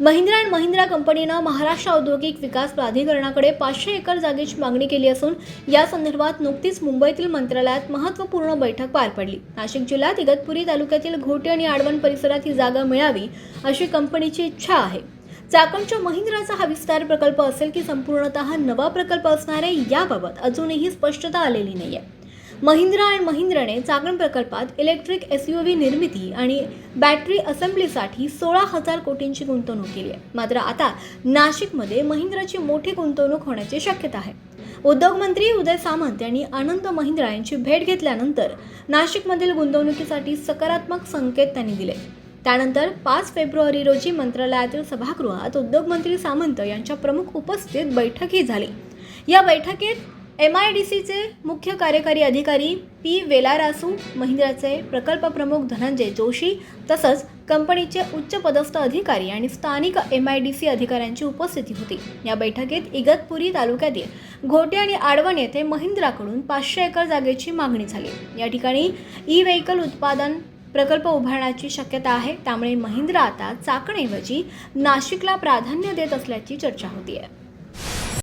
Mahindra and Mahindra कंपनीनं महाराष्ट्र औद्योगिक विकास प्राधिकरणाकडे पाचशे एकर जागेची मागणी केली असून या संदर्भात नुकतीच मुंबईतील मंत्रालयात महत्त्वपूर्ण बैठक पार पडली. नाशिक जिल्ह्यात इगतपुरी तालुक्यातील घोटे आणि आडवण परिसरात ही जागा मिळावी अशी कंपनीची इच्छा आहे. चाकणच्या महिंद्राचा हा विस्तार प्रकल्प असेल की संपूर्णतः नवा प्रकल्प असणार आहे याबाबत अजूनही स्पष्टता आलेली नाही आहे महिंद्रा अँड महिंद्राने चाकण प्रकल्पात इलेक्ट्रिक एस यू व्ही निर्मिती आणि बॅटरी असेंब्लीसाठी सोळा हजार कोटींची गुंतवणूक केली आहे. मात्र आता नाशिकमध्ये महिंद्राची मोठी गुंतवणूक होण्याची शक्यता आहे. उद्योगमंत्री उदय सामंत यांनी अनंत महिंद्रा यांची भेट घेतल्यानंतर नाशिकमधील गुंतवणुकीसाठी सकारात्मक संकेत त्यांनी दिले. त्यानंतर पाच फेब्रुवारी रोजी मंत्रालयातील सभागृहात उद्योगमंत्री सामंत यांच्या प्रमुख उपस्थित बैठकही झाली. या बैठकीत एम आय डी सीचे मुख्य कार्यकारी अधिकारी पी वेलारासू महिंद्राचे प्रकल्प प्रमुख धनंजय जोशी तसंच कंपनीचे उच्च पदस्थ अधिकारी आणि स्थानिक एम आय डी सी अधिकाऱ्यांची उपस्थिती होती. या बैठकीत इगतपुरी तालुक्यातील घोटे आणि आडवण येथे महिंद्राकडून पाचशे एकर जागेची मागणी झाली. या ठिकाणी ई व्हेकल उत्पादन प्रकल्प उभारण्याची शक्यता आहे. त्यामुळे महिंद्रा आता चाकणऐवजी नाशिकला प्राधान्य देत असल्याची चर्चा होती आहे